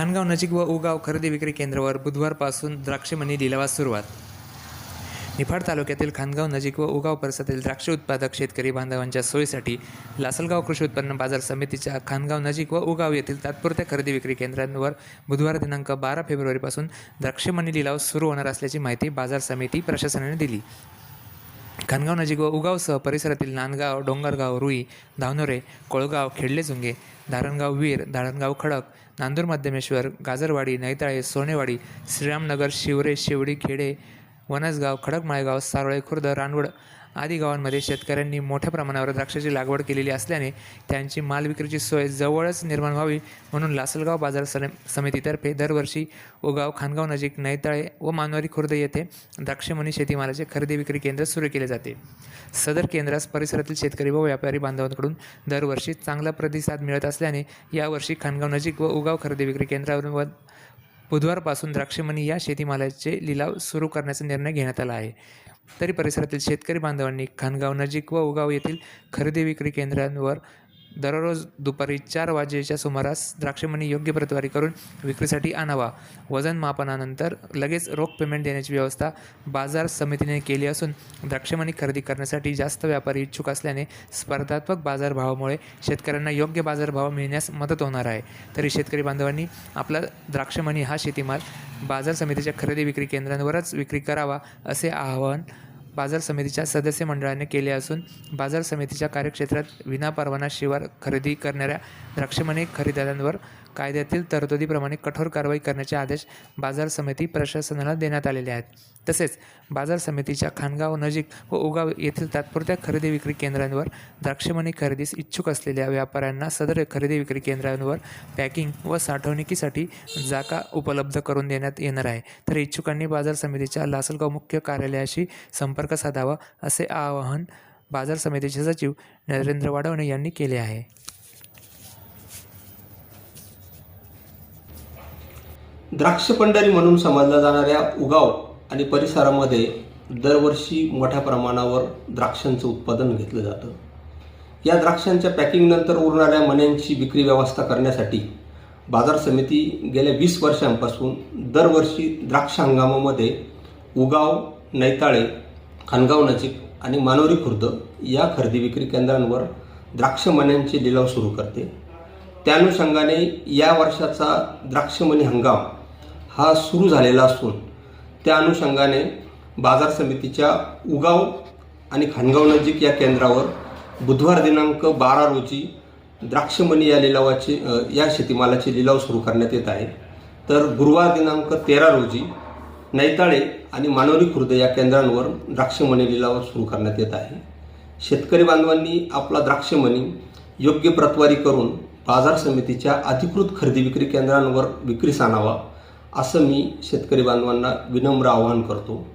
खानगाव नजीक व उगाव खरेदी विक्री केंद्रावर बुधवारपासून द्राक्षमणी लिलावास सुरुवात. निफाड तालुक्यातील खानगाव नजीक व उगाव परिसरातील द्राक्ष उत्पादक शेतकरी बांधवांच्या सोयीसाठी लासलगाव कृषी उत्पन्न बाजार समितीच्या खानगाव नजीक व उगाव येथील तात्पुरत्या खरेदी विक्री केंद्रांवर बुधवार दिनांक बारा फेब्रुवारीपासून द्राक्षमणी लिलाव सुरू होणार असल्याची माहिती बाजार समिती प्रशासनाने दिली. खानगाव नजीक व उगावसह परिसरातील नांदगाव डोंगरगाव रुई धावनोरे कोळगाव खेडलेजुंगे धारणगाव वीर धारणगाव खडक नांदूर मध्यमेश्वर गाजरवाडी नैताळे सोनेवाडी श्रीरामनगर शिवरे शिवडी खेडे वनसगाव खडक माळेगाव सारोळे खुर्द रानवड आदी गावांमध्ये शेतकऱ्यांनी मोठ्या प्रमाणावर द्राक्षाची लागवड केलेली असल्याने त्यांची माल विक्रीची सोय जवळच निर्माण व्हावी म्हणून लासलगाव बाजार सम समितीतर्फे दरवर्षी उगाव खानगाव नजीक नैताळे व मानवारी खुर्द येथे द्राक्षमणी शेतीमालाचे खरेदी विक्री केंद्र सुरू केले जाते. सदर केंद्रास परिसरातील शेतकरी व व्यापारी बांधवांकडून दरवर्षी चांगला प्रतिसाद मिळत असल्याने यावर्षी खानगाव नजीक व उगाव खरेदी विक्री केंद्रावर बुधवारपासून द्राक्षमणी या शेतीमालाचे लिलाव सुरू करण्याचा निर्णय घेण्यात आला आहे. तरी परिसरातील शेतकरी बांधवांनी खानगाव नजीक व उगाव येथील खरेदी विक्री केंद्रांवर दररोज दुपारी चार वाजेच्या सुमारास द्राक्षमणी योग्य प्रतवारी करून विक्रीसाठी आणावा. वजन मापनानंतर लगेच रोख पेमेंट देण्याची व्यवस्था बाजार समितीने केली असून द्राक्षमणी खरेदी करण्यासाठी जास्त व्यापारी इच्छुक असल्याने स्पर्धात्मक बाजारभावामुळे शेतकऱ्यांना योग्य बाजारभाव मिळण्यास मदत होणार आहे. तरी शेतकरी बांधवांनी आपला द्राक्षमणी हा शेतीमाल बाजार समितीच्या खरेदी विक्री केंद्रांवरच विक्री करावा असे आवाहन बाजार समितीच्या सदस्य मंडळाने केले असून बाजार समितीच्या कार्यक्षेत्रात विनापरवाना शिवार खरेदी करणाऱ्या द्राक्षमणी खरेदीदारांवर कायद्यातील तरतुदीप्रमाणे कठोर कारवाई करण्याचे आदेश बाजार समिती प्रशासनाला देण्यात आलेले आहेत. तसेच बाजार समितीच्या खानगाव नजीक व उगाव येथील तात्पुरत्या खरेदी विक्री केंद्रांवर द्राक्षमणी खरेदीस इच्छुक असलेल्या व्यापाऱ्यांना सदर खरेदी विक्री केंद्रांवर पॅकिंग व साठवणुकीसाठी जागा उपलब्ध करून देण्यात येणार आहे. तर इच्छुकांनी बाजार समितीच्या लासलगाव मुख्य कार्यालयाशी संपर्क साधावा असे आवाहन बाजार समितीचे सचिव नरेंद्र वाढवणे यांनी केले आहे. द्राक्ष पंढरी म्हणून समजल्या जाणाऱ्या उगाव आणि परिसरामध्ये दरवर्षी मोठ्या प्रमाणावर द्राक्षांचं उत्पादन घेतलं जातं. या द्राक्षांच्या पॅकिंगनंतर उरणाऱ्या मण्यांची विक्री व्यवस्था करण्यासाठी बाजार समिती गेल्या वीस वर्षांपासून दरवर्षी द्राक्ष हंगामामध्ये उगाव नैताळे खानगाव नजीक आणि मानोरी खुर्द या खरेदी विक्री केंद्रांवर द्राक्ष मण्यांचे लिलाव सुरू करते. त्या अनुषंगाने या वर्षाचा द्राक्षमणी हंगाम हा सुरू झालेला असून त्या अनुषंगाने बाजार समितीच्या उगाव आणि खानगाव नजीक या केंद्रावर बुधवार दिनांक बारा रोजी द्राक्षमणी या लिलावाचे या शेतीमालाचे लिलाव सुरू करण्यात येत आहे. तर गुरुवार दिनांक तेरा रोजी नैताळे आणि मानोरी खुर्द या केंद्रांवर द्राक्षमणी लिलाव सुरू करण्यात येत आहे. शेतकरी बांधवांनी आपला द्राक्षमणी योग्य प्रतवारी करून बाजार समितीच्या अधिकृत खरेदी विक्री केंद्रांवर विक्रीस आणावा असं मी शेतकरी बांधवांना विनम्र आवाहन करतो.